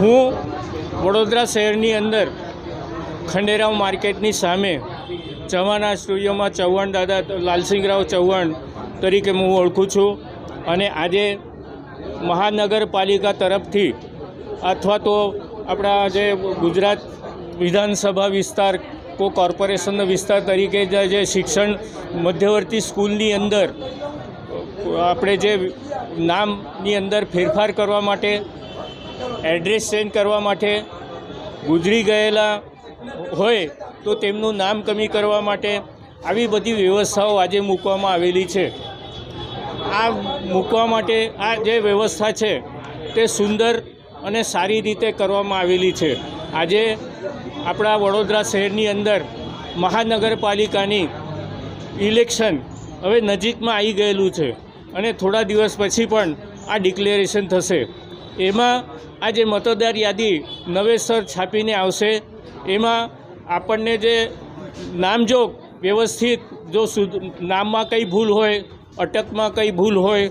હું વડોદરા શહેરની અંદર ખંડેરાવ માર્કેટની સામે ચવાના સ્ટુડિયોમાં ચૌહાણ દાદા લાલસિંહરાવ ચૌહાણ તરીકે હું ઓળખું છું અને આજે મહાનગરપાલિકા તરફથી અથવા તો આપણા જે ગુજરાત વિધાનસભા વિસ્તાર, કો કોર્પોરેશનનો વિસ્તાર તરીકે જે શિક્ષણ મધ્યવર્તી સ્કૂલની અંદર આપણે જે નામની અંદર ફેરફાર કરવા માટે એડ્રેસ ચેન્જ કરવા માટે ગુજરી ગયેલા હોય તો તેમનું નામ કમી કરવા માટે આવી બધી વ્યવસ્થાઓ આજે મૂકવામાં આવેલી છે. આ મૂકવા માટે આ જે વ્યવસ્થા છે તે સુંદર અને સારી રીતે કરવામાં આવેલી છે. આજે આપણા વડોદરા શહેરની અંદર મહાનગરપાલિકાની ઇલેક્શન હવે નજીકમાં આવી ગયેલું છે અને થોડા દિવસ પછી પણ આ ડિક્લેરેશન થશે. એમાં આ જે મતદાર યાદી નવેસર છાપીને આવશે. એમાં આપણને જે નામજોગ વ્યવસ્થિત, જો નામમાં કંઈ ભૂલ હોય, અટકમાં કંઈ ભૂલ હોય,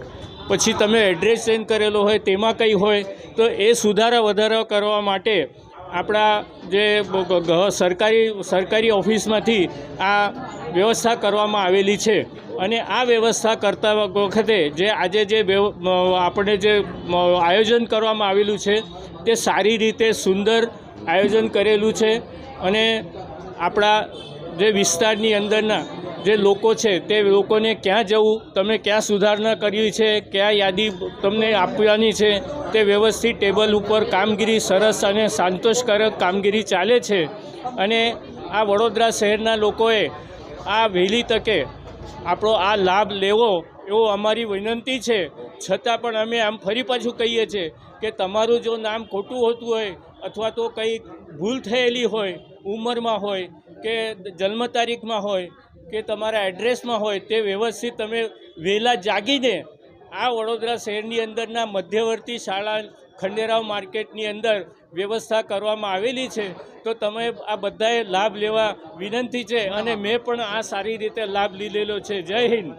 પછી તમે એડ્રેસ ચેન્જ કરેલો હોય, તેમાં કંઈ હોય, તો એ સુધારા વધારા કરવા માટે આપણા જે સરકારી સરકારી ઓફિસમાંથી આ વ્યવસ્થા કરવામાં આવેલી છે. અને આ વ્યવસ્થા કરતા વખતે જે આજે જે આપણે જે આયોજન કરવામાં આવેલું છે, તે સારી રીતે સુંદર આયોજન કરેલું છે. અને આપણા જે વિસ્તારની અંદરના જે લોકો છે, તે લોકોને ક્યાં જવું, તમે ક્યાં સુધારણા કરવી છે, ક્યાં યાદી તમને આપવાની છે, તે વ્યવસ્થિત ટેબલ ઉપર કામગીરી સરસ અને સંતોષકારક કામગીરી ચાલે છે. અને આ વડોદરા શહેરના લોકોએ આ વહેલી તકે આપણો આ લાભ લેવો એવો અમારી વિનંતી છે. છતાં પણ અમે આમ ફરી પાછું કહીએ છીએ કે તમારું જો નામ ખોટું હોતું હોય અથવા તો કંઈ ભૂલ થયેલી હોય, ઉંમરમાં હોય કે જન્મ તારીખમાં હોય કે તમારા એડ્રેસમાં હોય તે વ્યવસ્થિત તમે વહેલા જાગીને આ વડોદરા શહેરની અંદરના મધ્યવર્તી શાળા ખંડેરાવ માર્કેટની અંદર વ્યવસ્થા કરવામાં આવેલી છે. તો તમે આ બધાએ લાભ લેવા વિનંતી છે અને મેં પણ આ સારી રીતે લાભ લીધેલો છે. જય હિન્દ.